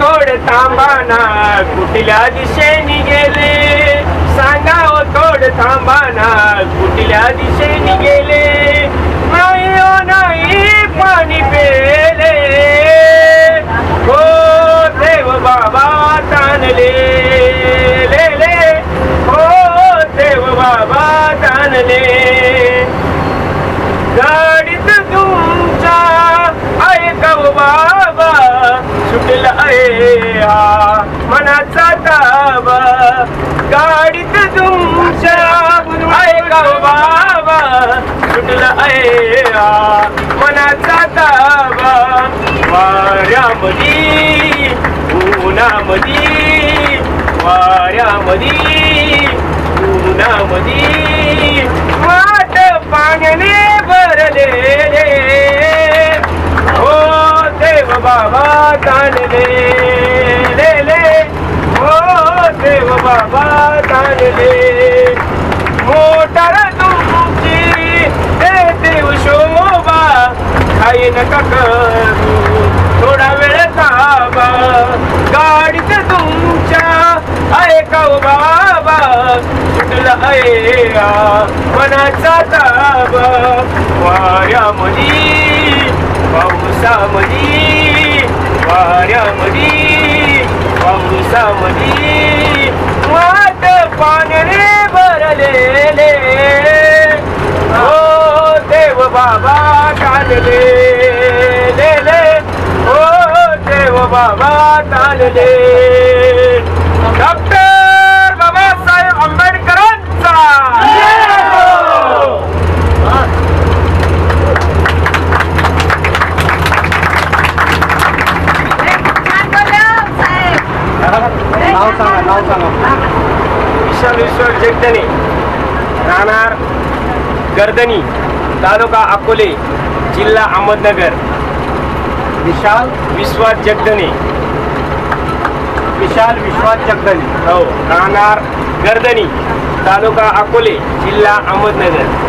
थोड थांबाना कुठल्या दिशेने गेले? सांगाव थोड थांबाना कुठल्या दिशेने गेले नाही ओ नाही पाणी पेले हो देव बाबा ताणले ले ले हो देव बाबा ताणले गाडीत तुमच्या ऐकव बाबा सुटला मनाचा ताबा गाडीत तुमच्या ऐकव बाबा? सुटला आहे मनाचा ताबा वाऱ्यामधी उन्हामधी वाऱ्यामधी उन्हामधी. वा बाबा ताणले ले ले. हो देव बाबा ताणले मोटर तुमची ते देव शोभा. काही नका करू थोडा वेळ थांबा. गाडीत तुमच्या ऐकाव बाबा. सुटला ऐका मनाचा पावसा वाऱ्यामधी मडी वाऱ्यामधी पावसामधी मात पाण्याने भरलेले. हो देव बाबा काढले ले हो देव बाबा ताणले विशाल विश्वास जगदणे राहणार गर्दनी तालुका अकोले जिल्हा अहमदनगर. विशाल विश्वास जगदने विशाल विश्वास जगदणी हो राहणार गर्दनी तालुका अकोले जिल्हा अहमदनगर.